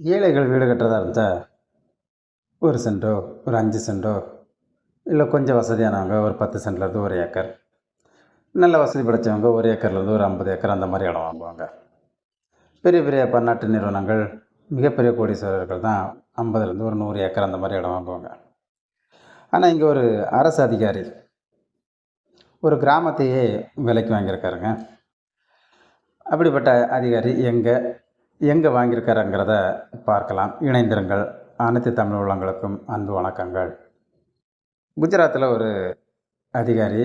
ஏழைகள் வீடு கட்டுறதா இருந்தால் ஒரு சென்டோ ஒரு அஞ்சு சென்டோ இல்லை கொஞ்சம் வசதியானவங்க ஒரு பத்து சென்ட்லேருந்து ஒரு ஏக்கர் நல்ல வசதி படைத்தவங்க ஒரு ஏக்கர்லேருந்து ஒரு ஐம்பது ஏக்கர் அந்த மாதிரி இடம் வாங்குவாங்க. பெரிய பெரிய பன்னாட்டு நிறுவனங்கள் மிகப்பெரிய கோடீஸ்வரர்கள் தான் ஐம்பதுலேருந்து ஒரு நூறு ஏக்கர் அந்த மாதிரி இடம் வாங்குவாங்க. ஆனால் இங்கே ஒரு அரசு அதிகாரி ஒரு கிராமத்தையே விலைக்கு வாங்கியிருக்காருங்க. அப்படிப்பட்ட அதிகாரி எங்கே? எங்கே வாங்கியிருக்காருங்கிறத பார்க்கலாம். இணைந்திருங்கள். அனைத்து தமிழ் உள்ளங்களுக்கும் அன்பு வணக்கங்கள். குஜராத்தில் ஒரு அதிகாரி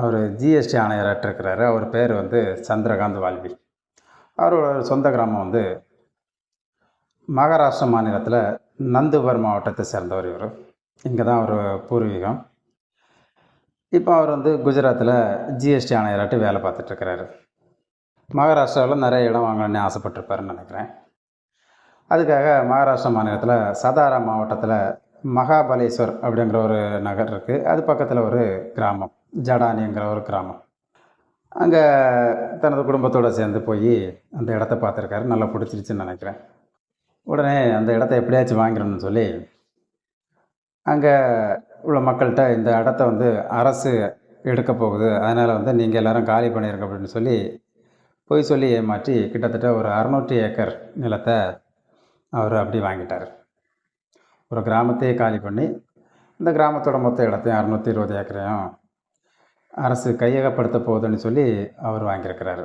அவர் ஜிஎஸ்டி ஆணையராக இருக்கிறாரு அவர் பேர் வந்து சந்திரகாந்த் வால்வி அவரோட சொந்த கிராமம் வந்து மகாராஷ்டிரா மாநிலத்தில் நந்துபர் மாவட்டத்தை சேர்ந்தவர் இவர். இங்கே தான் அவர் பூர்வீகம். இப்போ அவர் வந்து குஜராத்தில் ஜிஎஸ்டி ஆணையராட்டு வேலை பார்த்துட்ருக்கிறாரு மகாராஷ்டிராவில் நிறைய இடம் வாங்கணும்னு ஆசைப்பட்டிருப்பாருன்னு நினைக்கிறேன். அதுக்காக மகாராஷ்டிரா மாநிலத்தில் சதாரா மாவட்டத்தில் மகாபலேஸ்வர் அப்படிங்கிற ஒரு நகர் இருக்குது அது பக்கத்தில் ஒரு கிராமம் ஜடானிங்கிற ஒரு கிராமம். அங்கே தனது குடும்பத்தோடு சேர்ந்து போய் அந்த இடத்த பார்த்துருக்காரு. நல்லா பிடிச்சிருச்சுன்னு நினைக்கிறேன். உடனே அந்த இடத்த எப்படியாச்சும் வாங்கிடணும்னு சொல்லி அங்கே உள்ள மக்கள்கிட்ட இந்த இடத்த வந்து அரசு எடுக்க போகுது. அதனால் வந்து நீங்கள் எல்லோரும் காலி பண்ணிடுங்க அப்படின்னு சொல்லி பொய் சொல்லி ஏமாற்றி கிட்டத்தட்ட ஒரு அறநூற்றி ஏக்கர் நிலத்தை அவர் அப்படி வாங்கிட்டார். ஒரு கிராமத்தையே காலி பண்ணி இந்த கிராமத்தோட மொத்த இடத்தையும் அறநூற்றி இருபது ஏக்கரையும் அரசு கையகப்படுத்த போகுதுன்னு சொல்லி அவர் வாங்கியிருக்கிறாரு.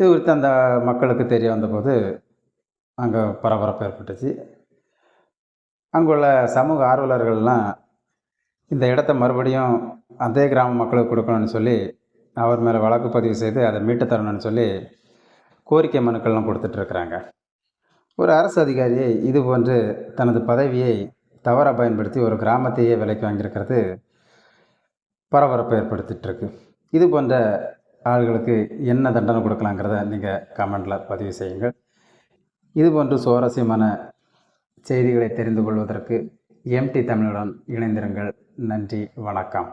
இது குறித்து அந்த மக்களுக்கு தெரிய வந்தபோது அங்கே பரபரப்பு ஏற்பட்டுச்சு. அங்குள்ள சமூக ஆர்வலர்கள்லாம் இந்த இடத்த மறுபடியும் அதே கிராம மக்களுக்கு கொடுக்கணும்னு சொல்லி அவர் மேலே வழக்கு பதிவு செய்து அதை மீட்டு தரணும்னு சொல்லி கோரிக்கை மனுக்கள்லாம் கொடுத்துட்ருக்குறாங்க. ஒரு அரசு அதிகாரியை இது போன்று தனது பதவியை தவறாக பயன்படுத்தி ஒரு கிராமத்தையே விலைக்கு வாங்கியிருக்கிறது பரபரப்பை ஏற்படுத்திகிட்ருக்கு இது போன்ற ஆள்களுக்கு என்ன தண்டனை கொடுக்கலாங்கிறத நீங்கள் கமெண்டில் பதிவு செய்யுங்கள். இது போன்று சுவாரஸ்யமான செய்திகளை தெரிந்து கொள்வதற்கு எம்டி தமிழுடன் இணைந்திருங்கள். நன்றி வணக்கம்.